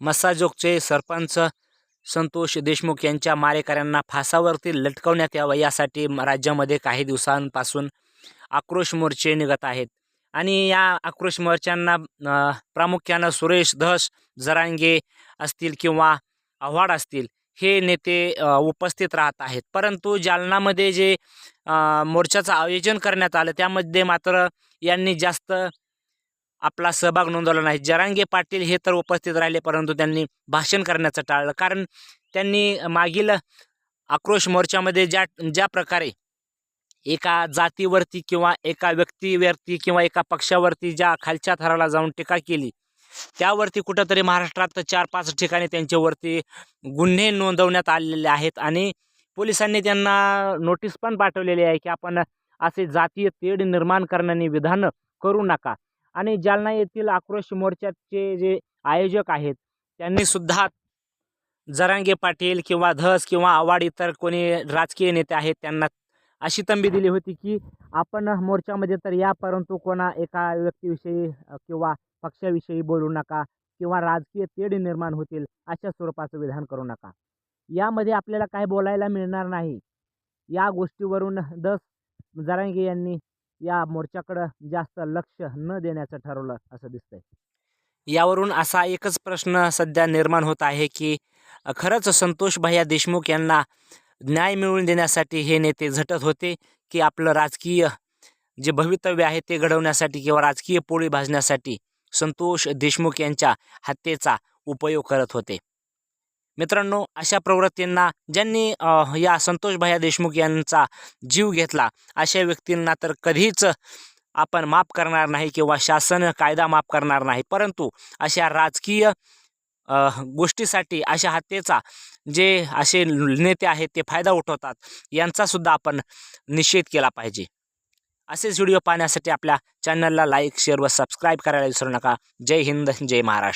मस्साजोगचे सरपंच संतोष देशमुख यांच्या मारेकऱ्यांना फासावरती लटकवण्यात यावं यासाठी राज्यामध्ये काही दिवसांपासून आक्रोश मोर्चे निघत आहेत. आणि या आक्रोश मोर्चांना प्रामुख्यानं सुरेश धस जरांगे असतील किंवा आव्हाड असतील हे नेते उपस्थित राहत आहेत. परंतु जालनामध्ये जे मोर्चाचं आयोजन करण्यात आलं त्यामध्ये मात्र यांनी जास्त आपला सहभाग नोंदवला नाही. जरांगे पाटील हे तर उपस्थित राहिले परंतु त्यांनी भाषण करण्याचं टाळलं. कारण त्यांनी मागील आक्रोश मोर्चामध्ये ज्या ज्या प्रकारे एका जातीवरती किंवा एका व्यक्तीवरती किंवा एका पक्षावरती ज्या खालच्या थराला जाऊन टीका केली त्यावरती कुठंतरी महाराष्ट्रात चार पाच ठिकाणी त्यांच्यावरती गुन्हे नोंदवण्यात आलेले आहेत आणि पोलिसांनी त्यांना नोटीस पण पाठवलेली आहे की आपण असे जातीय तेढ निर्माण करण्याने विधानं करू नका. आणि जालना येथील आक्रोश मोर्चाचे जे आयोजक आहेत त्यांनी सुद्धा जरांगे पाटील किंवा धस किंवा आवाड इतर कोणी राजकीय नेते आहेत त्यांना अशी तंबी दिली होती की आपण मोर्चामध्ये तर या परंतु कोणा एका व्यक्तीविषयी किंवा पक्षाविषयी बोलू नका किंवा राजकीय तेढ निर्माण होतील अशा स्वरूपाचं विधान करू नका. यामध्ये आपल्याला काय बोलायला मिळणार नाही. या गोष्टीवरून दस जरांगे यांनी या मोर्चाकडं जास्त लक्ष न देण्याचं ठरवलं असं दिसतंय. यावरून असा एकच प्रश्न सध्या निर्माण होत आहे की खरंच संतोष भैया देशमुख यांना न्याय मिळवून देण्यासाठी हे नेते झटत होते की आपलं राजकीय जे भवितव्य आहे ते घडवण्यासाठी किंवा राजकीय पोळी भाजण्यासाठी संतोष देशमुख यांच्या हत्येचा उपयोग करत होते? मित्रांनो अशा प्रवृत्तींना ज्यांनी या संतोष भैया देशमुख यांचा जीव घेतला अशा व्यक्तींना तर कधीच आपण माफ करणार नाही किंवा शासन कायदा माफ करणार नाही. परंतु अशा राजकीय गोष्टीसाठी अशा हत्येचा जे असे नेते आहेत ते फायदा उठवतात यांचासुद्धा आपण निषेध केला पाहिजे. असेच व्हिडिओ पाहण्यासाठी आपल्या चॅनलला लाईक शेअर व सबस्क्राईब करायला विसरू नका. जय हिंद जय महाराष्ट्र.